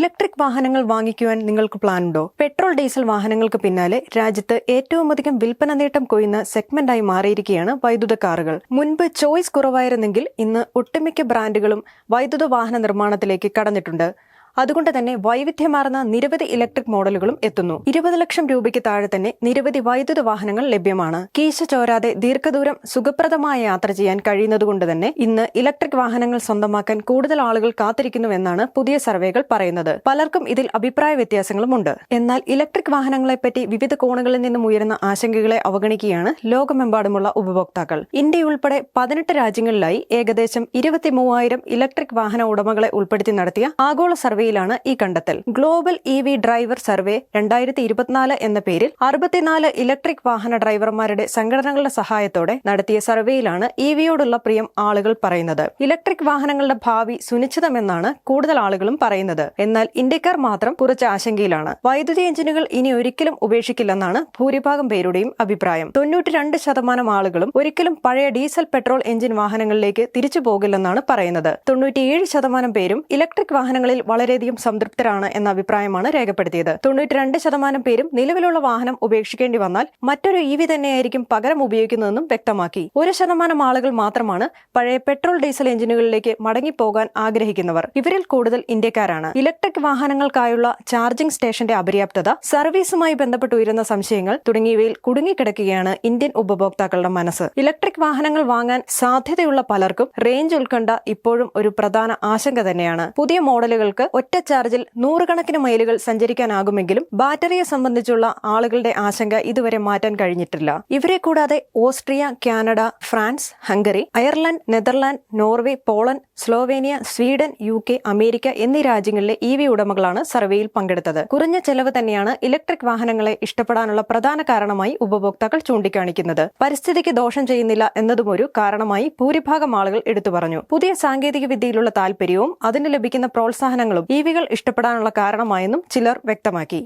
Electric വാഹനങ്ങൾ വാങ്ങിക്കുവാൻ നിങ്ങൾക്ക് plan ഉണ്ടോ പെട്രോൾ ഡീസൽ വാഹനങ്ങൾക്ക് പിന്നാലെ രാജ്യത്ത് ഏറ്റവും അധികം വിൽപ്പന നേട്ടം കൊയ്യുന്ന സെഗ്മെന്റായി മാറിയിരിക്കുകയാണ് വൈദ്യുത കാറുകൾ. മുൻപ് ചോയ്സ് കുറവായിരുന്നെങ്കിൽ ഇന്ന് ഒട്ടുമിക്ക ബ്രാൻഡുകളും വൈദ്യുത വാഹന നിർമ്മാണത്തിലേക്ക് കടന്നിട്ടുണ്ട്. അതുകൊണ്ട് തന്നെ വൈവിധ്യമാർന്ന നിരവധി ഇലക്ട്രിക് മോഡലുകളും എത്തുന്നു. ഇരുപത് ലക്ഷം രൂപയ്ക്ക് താഴെ തന്നെ നിരവധി വൈദ്യുത വാഹനങ്ങൾ ലഭ്യമാണ്. കീശ ചോരാതെ ദീർഘദൂരം സുഖപ്രദമായ യാത്ര ചെയ്യാൻ കഴിയുന്നതുകൊണ്ട് തന്നെ ഇന്ന് ഇലക്ട്രിക് വാഹനങ്ങൾ സ്വന്തമാക്കാൻ കൂടുതൽ ആളുകൾ കാത്തിരിക്കുന്നുവെന്നാണ് പുതിയ സർവേകൾ പറയുന്നത്. പലർക്കും ഇതിൽ അഭിപ്രായ വ്യത്യാസങ്ങളുമുണ്ട്. എന്നാൽ ഇലക്ട്രിക് വാഹനങ്ങളെപ്പറ്റി വിവിധ കോണുകളിൽ നിന്നും ഉയരുന്ന ആശങ്കകളെ അവഗണിക്കുകയാണ് ലോകമെമ്പാടുമുള്ള ഉപഭോക്താക്കൾ. ഇന്ത്യ ഉൾപ്പെടെ പതിനെട്ട് രാജ്യങ്ങളിലായി ഏകദേശം ഇരുപത്തി മൂവായിരം ഇലക്ട്രിക് വാഹന ഉടമകളെ ഉൾപ്പെടുത്തി നടത്തിയ ആഗോള സർവേയിലാണ് ഈ കണ്ടെത്തൽ. Global E V driver survey രണ്ടായിരത്തി ഇരുപത്തിനാല് എന്ന പേരിൽ അറുപത്തിനാല് ഇലക്ട്രിക് വാഹന ഡ്രൈവർമാരുടെ സംഘടനകളുടെ സഹായത്തോടെ നടത്തിയ സർവേയിലാണ് ഇ വിയോടുള്ള പ്രിയം ആളുകൾ പറയുന്നത്. ഇലക്ട്രിക് വാഹനങ്ങളുടെ ഭാവി സുനിശ്ചിതമെന്നാണ് കൂടുതൽ ആളുകളും പറയുന്നത്. എന്നാൽ ഇന്ത്യക്കാർ മാത്രം കുറച്ച് ആശങ്കയിലാണ്. വൈദ്യുതി എഞ്ചിനുകൾ ഇനി ഒരിക്കലും ഉപേക്ഷിക്കില്ലെന്നാണ് ഭൂരിഭാഗം പേരുടെയും അഭിപ്രായം. തൊണ്ണൂറ്റി രണ്ട് ശതമാനം ആളുകളും ഒരിക്കലും പഴയ ഡീസൽ പെട്രോൾ എഞ്ചിൻ വാഹനങ്ങളിലേക്ക് തിരിച്ചു പോകില്ലെന്നാണ് പറയുന്നത്. തൊണ്ണൂറ്റിയേഴ് ശതമാനം പേരും ഇലക്ട്രിക് വാഹനങ്ങളിൽ വളരെയധികം സംതൃപ്തരാണ് എന്ന അഭിപ്രായമാണ് രേഖപ്പെടുത്തിയത്. തൊണ്ണൂറ്റി രണ്ട് ശതമാനം പേരും നിലവിലുള്ള വാഹനം ഉപേക്ഷിക്കേണ്ടി വന്നാൽ മറ്റൊരു ഇ വി തന്നെയായിരിക്കും പകരം ഉപയോഗിക്കുന്നതെന്നും വ്യക്തമാക്കി. ഒരു ശതമാനം ആളുകൾ മാത്രമാണ് പഴയ പെട്രോൾ ഡീസൽ എഞ്ചിനുകളിലേക്ക് മടങ്ങിപ്പോകാൻ ആഗ്രഹിക്കുന്നവർ. ഇവരിൽ കൂടുതൽ ഇന്ത്യക്കാരാണ്. ഇലക്ട്രിക് വാഹനങ്ങൾക്കായുള്ള ചാർജിംഗ് സ്റ്റേഷന്റെ അപര്യാപ്തത സർവീസുമായി ബന്ധപ്പെട്ട് ഉയരുന്ന സംശയങ്ങൾ തുടങ്ങിയവയിൽ കുടുങ്ങിക്കിടക്കുകയാണ് ഇന്ത്യൻ ഉപഭോക്താക്കളുടെ മനസ്സ്. ഇലക്ട്രിക് വാഹനങ്ങൾ വാങ്ങാൻ സാധ്യതയുള്ള പലർക്കും റേഞ്ച് ഉത്കണ്ഠ ഇപ്പോഴും ഒരു പ്രധാന ആശങ്ക തന്നെയാണ്. പുതിയ മോഡലുകൾക്ക് ഒറ്റ ചാർജിൽ നൂറുകണക്കിന് മൈലുകൾ സഞ്ചരിക്കാനാകുമെങ്കിലും ബാറ്ററിയെ സംബന്ധിച്ചുള്ള ആളുകളുടെ ആശങ്ക ഇതുവരെ മാറ്റാൻ കഴിഞ്ഞിട്ടില്ല. ഇവരെ കൂടാതെ Austria Canada France Hungary Ireland Netherland Norway Poland Slovenia Sweden U K America എന്നീ രാജ്യങ്ങളിലെ ഇ വി ഉടമകളാണ് സർവേയിൽ പങ്കെടുത്തത്. കുറഞ്ഞ ചെലവ് തന്നെയാണ് ഇലക്ട്രിക് വാഹനങ്ങളെ ഇഷ്ടപ്പെടാനുള്ള പ്രധാന കാരണമായി ഉപഭോക്താക്കൾ ചൂണ്ടിക്കാണിക്കുന്നത്. പരിസ്ഥിതിക്ക് ദോഷം ചെയ്യുന്നില്ല എന്നതും ഒരു കാരണമായി ഭൂരിഭാഗം ആളുകൾ എടുത്തു പറഞ്ഞു. പുതിയ സാങ്കേതിക വിദ്യയിലുള്ള താല്പര്യവും അതിന് ലഭിക്കുന്ന പ്രോത്സാഹനങ്ങളും ഇ വികൾ ഇഷ്ടപ്പെടാനുള്ള കാരണമായെന്നും ചിലർ വ്യക്തമാക്കി.